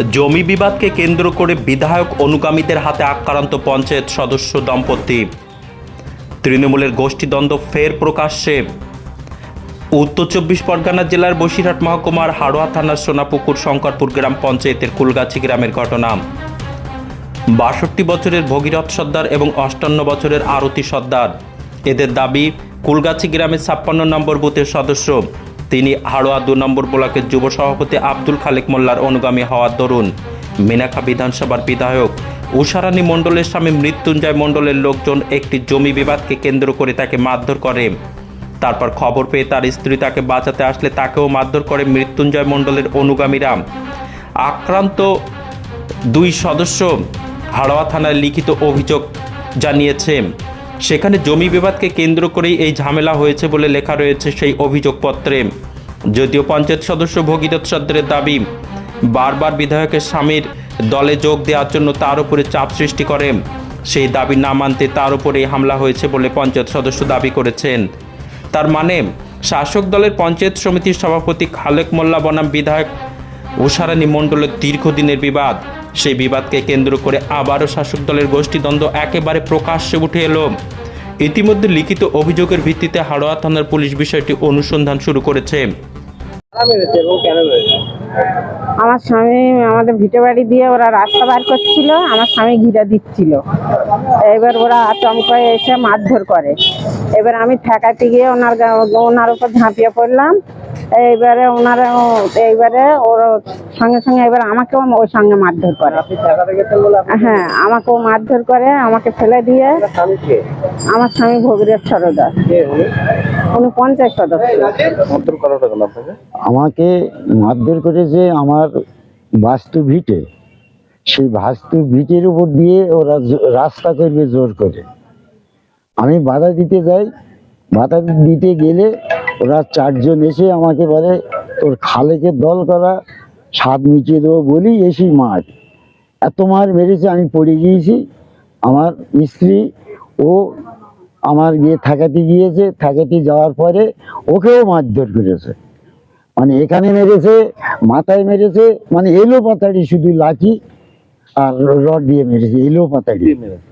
জমি বিবাদকে কেন্দ্র করে বিধায়ক অনুগামীদের হাতে আক্রান্ত পঞ্চায়েত সদস্য দম্পতি। তৃণমূলের গোষ্ঠীদ্বন্দ্ব ফের প্রকাশ্যে। উত্তর চব্বিশ পরগনা জেলার বসিরহাট মহকুমার হাড়োয়া থানার সোনাপুকুর শঙ্করপুর গ্রাম পঞ্চায়েতের কুলগাছি গ্রামের ঘটনা। বাষট্টি বছরের ভগীরথ সর্দার এবং অষ্টান্ন বছরের আরতি সর্দার। এদের দাবি, কুলগাছি গ্রামের ছাপ্পান্ন নম্বর বুথের সদস্য। তিনি হাড়োয়া দু নম্বর ব্লকের যুব সভাপতি আব্দুল খালেক মোল্লার অনুগামী হওয়ার দরুন মিনাখা বিধানসভার বিধায়ক উষারানী মণ্ডলের স্বামী মৃত্যুঞ্জয় মণ্ডলের লোকজন একটি জমি বিবাদকে কেন্দ্র করে তাকে মারধর করে। তারপর খবর পেয়ে তার স্ত্রী তাকে বাঁচাতে আসলে তাকেও মারধর করে মৃত্যুঞ্জয় মণ্ডলের অনুগামীরা। আক্রান্ত দুই সদস্য হাড়োয়া থানায় লিখিত অভিযোগ জানিয়েছে। সেখানে জমি বিবাদকে কেন্দ্র করেই এই ঝামেলা হয়েছে বলে লেখা রয়েছে সেই অভিযোগপত্রে। যদিও পঞ্চায়েত সদস্য ভগীরথ সর্দারের দাবি, বারবার বিধায়কের স্বামীর দলে যোগ দেওয়ার জন্য তার উপরে চাপ সৃষ্টি করে। সেই দাবি না মানতে তার উপরে হামলা হয়েছে বলে পঞ্চায়েত সদস্য দাবি করেছেন। তার মানে শাসক দলের পঞ্চায়েত সমিতির সভাপতি খালেক মোল্লা বনাম বিধায়ক উষারানী মণ্ডলের দীর্ঘদিনের বিবাদ। সেই বিবাদকে কেন্দ্র করে আবারও শাসক দলের গোষ্ঠীদ্বন্দ্ব একেবারে প্রকাশ্যে উঠে এলো। ইতিমধ্যে লিখিত অভিযোগের ভিত্তিতে হাড়োয়া থানার পুলিশ বিষয়টি অনুসন্ধান শুরু করেছে। আমার স্বামী আমাদের ভিটে বাড়ি দিয়ে ওরা রাস্তা বার করছিল আমার স্বামী ঘিরা দিচ্ছিল। এবার ওরা আচমকায় এসে মারধর করে। এবার আমি ঠেকাতে গিয়ে ওনার ওনার উপর ঝাঁপিয়ে পড়লাম। এইবারে ওনারা এইবারে ওর সঙ্গে সঙ্গে এবার আমাকেও ওর সঙ্গে মারধর করে। হ্যাঁ আমাকেও মারধর করে আমাকে ফেলে দিয়ে আমার স্বামী ভগীরথ সরদার। উনি? পঞ্চায়েত সদস্য। আমাকে মারধর করেছে আমার বাস্তু ভিটে সেই বাস্তু ভিটের উপর দিয়ে ওরা রাস্তা করবে জোর করে। আমি বাধা দিতে যাই বাধা দিতে গেলে ওরা চারজন এসে আমাকে বলে তোর খালেকে দল করা স্বাদ মিটিয়ে দেবো বলি এসি মার। এত মার মেরেছে আমি পড়ে গিয়েছি। আমার স্ত্রী ও আমার গিয়ে থাকাতে গিয়েছে থাকাতে যাওয়ার পরে ওকেও মারধর করেছে। মানে এখানে মেরেছে, মাথায় মেরেছে মানে এলো পাতাড়ি শুধু লাঠি আর রড দিয়ে মেরেছে এলো পাতাড়ি মেরেছে।